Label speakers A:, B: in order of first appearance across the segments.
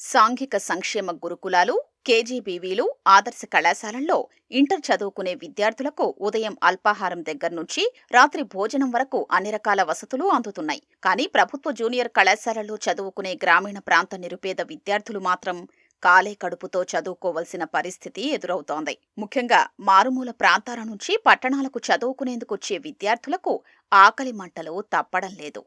A: సాంఘిక సంక్షేమ గురుకులాలు కేజీబీవీలు ఆదర్శ కళాశాలల్లో ఇంటర్ చదువుకునే విద్యార్థులకు ఉదయం అల్పాహారం దగ్గర నుంచి రాత్రి భోజనం వరకు అన్ని రకాల వసతులు అందుతున్నాయి. కానీ ప్రభుత్వ జూనియర్ కళాశాలల్లో చదువుకునే గ్రామీణ ప్రాంత నిరుపేద విద్యార్థులు మాత్రం కాలే కడుపుతో చదువుకోవలసిన పరిస్థితి ఎదురవుతోంది. ముఖ్యంగా మారుమూల ప్రాంతాల నుంచి పట్టణాలకు చదువుకునేందుకు వచ్చే విద్యార్థులకు ఆకలి మంటలు తప్పడం లేదు.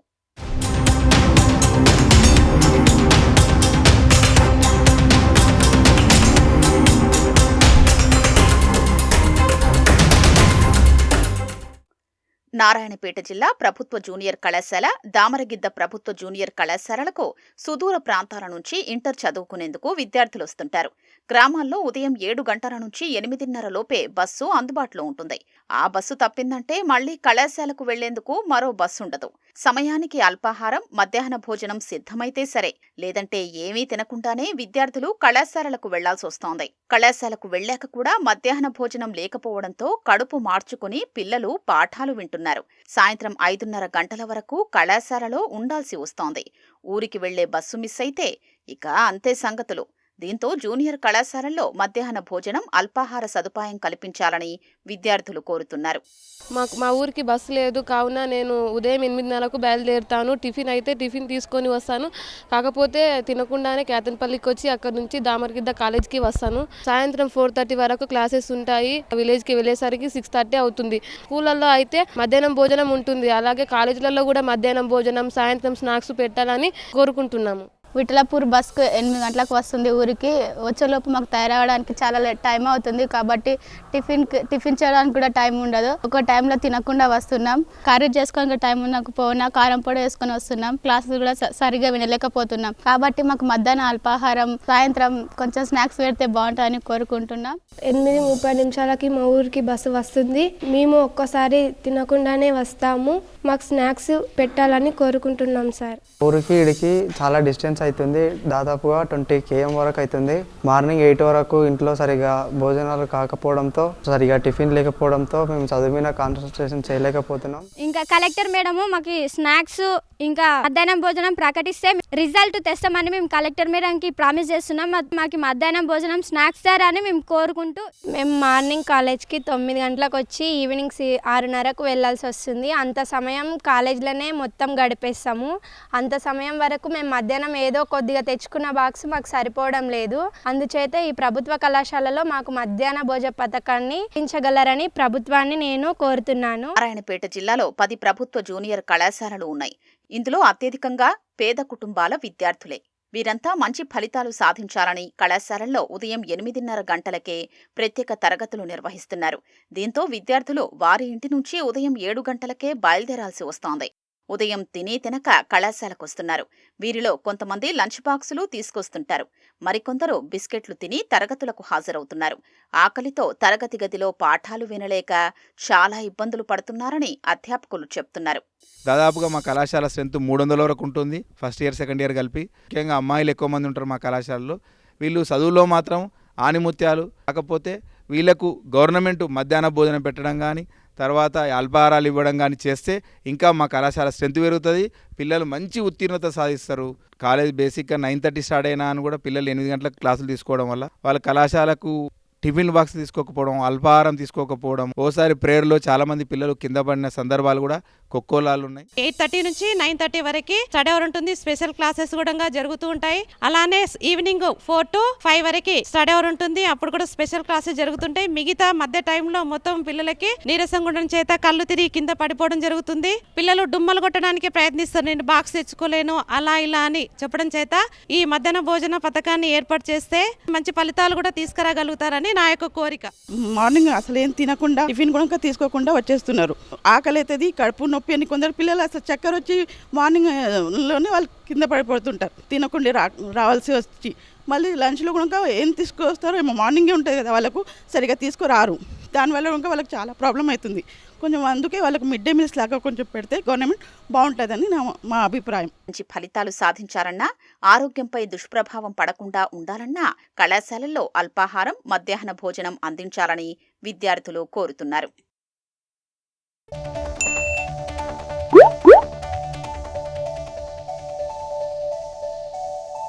A: నారాయణపేట జిల్లా ప్రభుత్వ జూనియర్ కళాశాల దామరగిద్ద ప్రభుత్వ జూనియర్ కళాశాలలకు సుదూర ప్రాంతాల నుంచి ఇంటర్ చదువుకునేందుకు విద్యార్థులు వస్తుంటారు. గ్రామాల్లో ఉదయం ఏడు గంటల నుంచి ఎనిమిదిన్నర లోపే బస్సు అందుబాటులో ఉంటుంది. ఆ బస్సు తప్పిందంటే మళ్ళీ కళాశాలకు వెళ్ళేందుకు మరో బస్సు ఉండదు. సమయానికి అల్పాహారం మధ్యాహ్న భోజనం సిద్ధమైతే సరే లేదంటే ఏమీ తినకుండానే విద్యార్థులు కళాశాలలకు వెళ్ళాల్సి వస్తోంది. కళాశాలకు వెళ్ళాక కూడా మధ్యాహ్న భోజనం లేకపోవడంతో కడుపు మార్చుకుని పిల్లలు పాఠాలు వింటున్నారు. సాయంత్రం ఐదున్నర గంటల వరకు కళాశాలలో ఉండాల్సి వస్తోంది. ఊరికి వెళ్ళే బస్సు మిస్ అయితే ఇక అంతే సంగతులు. దీంతో జూనియర్ కళాశాలల్లో మధ్యాహ్న భోజనం అల్పాహార సదుపాయం కల్పించాలని విద్యార్థులు కోరుతున్నారు.
B: మాకు మా ఊరికి బస్సు లేదు. కావున నేను ఉదయం ఎనిమిదిన్నరకు బయలుదేరుతాను. టిఫిన్ అయితే టిఫిన్ తీసుకొని వస్తాను. కాకపోతే తినకుండానే కేతన్పల్లికి వచ్చి అక్కడ నుంచి దామరగిద్ద కాలేజ్కి వస్తాను. సాయంత్రం ఫోర్ థర్టీ వరకు క్లాసెస్ ఉంటాయి. విలేజ్కి వెళ్ళేసరికి సిక్స్ థర్టీ అవుతుంది. స్కూళ్ళల్లో అయితే మధ్యాహ్నం భోజనం ఉంటుంది. అలాగే కాలేజీలలో కూడా మధ్యాహ్నం భోజనం సాయంత్రం స్నాక్స్ పెట్టాలని కోరుకుంటున్నాము.
C: విఠలాపూర్ బస్కు ఎనిమిది గంటలకు వస్తుంది ఊరికి. వచ్చేలోపు మాకు తయారవడానికి చాలా టైం అవుతుంది కాబట్టి టిఫిన్ టిఫిన్ చేయడానికి కూడా టైం ఉండదు. ఒక టైంలో తినకుండా వస్తున్నాం. కర్రీ చేసుకోవడానికి టైం ఉండకపోయినా కారం పొడి వేసుకొని వస్తున్నాం. క్లాసులు కూడా సరిగా వినలేకపోతున్నాం. కాబట్టి మాకు మధ్యాహ్నం అల్పాహారం సాయంత్రం కొంచెం స్నాక్స్ పెడితే బాగుంటుందని కోరుకుంటున్నాం.
D: ఎనిమిది ముప్పై నిమిషాలకి మా ఊరికి బస్సు వస్తుంది. మేము ఒక్కసారి తినకుండానే వస్తాము. మాకు స్నాక్స్ పెట్టాలని కోరుకుంటున్నాం సార్.
E: ఊరికి ఇడికి చాలా డిస్టెన్స్ అవుతుంది దాదాపుగా ట్వంటీ కేఎం వరకు అవుతుంది మార్నింగ్ ఎయిట్ వరకు ఇంట్లో సరిగా భోజనాలు కాకపోవడంతో సరిగా టిఫిన్ లేకపోవడంతో మేము చదువు మీద కాన్సన్ట్రేషన్ చేయలేకపోతున్నాం.
F: ఇంకా కలెక్టర్ మేడము మాకు స్నాక్స్ ఇంకా మధ్యాహ్నం భోజనం ప్రకటిస్తే రిజల్ట్ తెస్తామని మేము కలెక్టర్ మేడంకి ప్రామిస్ చేస్తున్నాం. మాకు మధ్యాహ్నం భోజనం స్నాక్స్ అని మేము కోరుకుంటూ
D: మేము మార్నింగ్ కాలేజ్కి తొమ్మిది గంటలకు వచ్చి ఈవినింగ్ సి ఆరున్నరకు వెళ్ళాల్సి వస్తుంది. అంత సమయం కాలేజ్లోనే మొత్తం గడిపేస్తాము. అంత సమయం వరకు మేము మధ్యాహ్నం ఏదో కొద్దిగా తెచ్చుకున్న బాక్స్ మాకు సరిపోవడం లేదు. అందుచేత ఈ ప్రభుత్వ కళాశాలలో మాకు మధ్యాహ్న భోజన పథకాన్ని పెంచగలరని ప్రభుత్వాన్ని నేను కోరుతున్నాను.
A: నారాయణపేట జిల్లాలో పది ప్రభుత్వ జూనియర్ కళాశాలలు ఉన్నాయి. ఇందులో అత్యధికంగా పేద కుటుంబాల విద్యార్థులే. వీరంతా మంచి ఫలితాలు సాధించాలని కళాశాలల్లో ఉదయం ఎనిమిదిన్నర గంటలకే ప్రత్యేక తరగతులు నిర్వహిస్తున్నారు. దీంతో విద్యార్థులు వారి ఇంటి నుంచి ఉదయం ఏడు గంటలకే బయలుదేరాల్సి వస్తోంది. ఉదయం తిని తినక కళాశాలకొస్తున్నారు. వీరిలో కొంతమంది లంచ్ బాక్సులు తీసుకొస్తుంటారు. మరికొందరు బిస్కెట్లు తిని తరగతులకు హాజరవుతున్నారు. ఆకలితో తరగతి గదిలో పాఠాలు వినలేక చాలా ఇబ్బందులు పడుతున్నారని అధ్యాపకులు చెప్తున్నారు.
G: దాదాపుగా మా కళాశాల స్ట్రెంత్ మూడు వందల వరకు ఉంటుంది. ఫస్ట్ ఇయర్ సెకండ్ ఇయర్ కలిపి. ముఖ్యంగా అమ్మాయిలు ఎక్కువ మంది ఉంటారు మా కళాశాలలో. వీళ్ళు చదువులో మాత్రం ఆనిముత్యాలు. కాకపోతే వీళ్ళకు గవర్నమెంట్ మధ్యాహ్న భోజనం పెట్టడం కానీ తర్వాత అల్పాహారాలు ఇవ్వడం కానీ చేస్తే ఇంకా మా కళాశాల స్ట్రెంత్ పెరుగుతుంది. పిల్లలు మంచి ఉత్తీర్ణత సాధిస్తారు. కాలేజ్ బేసిక్గా నైన్ థర్టీ స్టార్ట్ అయినా అని కూడా పిల్లలు ఎనిమిది గంటలకు క్లాసులు తీసుకోవడం వల్ల వాళ్ళ కళాశాలకు టిఫిన్ బాక్స్ తీసుకోకపోవడం అల్పాహారం తీసుకోకపోవడం ఓసారి ప్రేయర్లో చాలామంది పిల్లలు కింద పడిన సందర్భాలు కూడా కొక్కోలాలు ఉన్నాయి
H: ఎయిట్ థర్టీ నుంచి నైన్ థర్టీ వరకు స్టడీ అవర్ ఉంటుంది. స్పెషల్ క్లాసెస్ కూడా జరుగుతూ ఉంటాయి. అలానే ఈవినింగ్ ఫోర్ టు ఫైవ్ వరకు స్టడీ అవర్ ఉంటుంది. అప్పుడు కూడా స్పెషల్ క్లాసెస్ జరుగుతుంటాయి. మిగతా మధ్య టైంలో మొత్తం పిల్లలకి నీరసం ఉండడం చేత కళ్ళు తిరిగి కింద పడిపోవడం జరుగుతుంది. పిల్లలు డుమ్మలు కొట్టడానికి ప్రయత్నిస్తారు. నేను బాక్స్ తెచ్చుకోలేను. అలా ఇలా అని చెప్పడం చేత ఈ మధ్యాహ్న భోజన పథకాన్ని ఏర్పాటు చేస్తే మంచి ఫలితాలు కూడా తీసుకురాగలుగుతారని నా యొక్క కోరిక.
I: మార్నింగ్ అసలు ఏం తినకుండా టిఫిన్ కూడా తీసుకోకుండా వచ్చేస్తున్నారు. ఆకలి అవుతుంది కడుపు నొప్పి అని కొందరు పిల్లలు అసలు చక్కెర వచ్చి మార్నింగ్లోనే వాళ్ళు కింద పడిపోతుంటారు. తినకుండా రా రావాల్సి వచ్చి. మళ్ళీ లంచ్లో కూడా ఏం తీసుకొస్తారో ఏమో మార్నింగే ఉంటుంది కదా వాళ్ళకు సరిగా తీసుకురారు. దానివల్ల ఇంకా వాళ్ళకి చాలా ప్రాబ్లం అవుతుంది. కొంచెం అందుకే వాళ్ళకి మిడ్ డే మీల్స్ లాగా కొంచెం పెడితే గవర్నమెంట్ బాగుంటుందని నా మా అభిప్రాయం.
A: మంచి ఫలితాలు సాధించారన్నా ఆరోగ్యంపై దుష్ప్రభావం పడకుండా ఉండాలన్నా కళాశాలల్లో అల్పాహారం మధ్యాహ్న భోజనం అందించాలని విద్యార్థులు కోరుతున్నారు.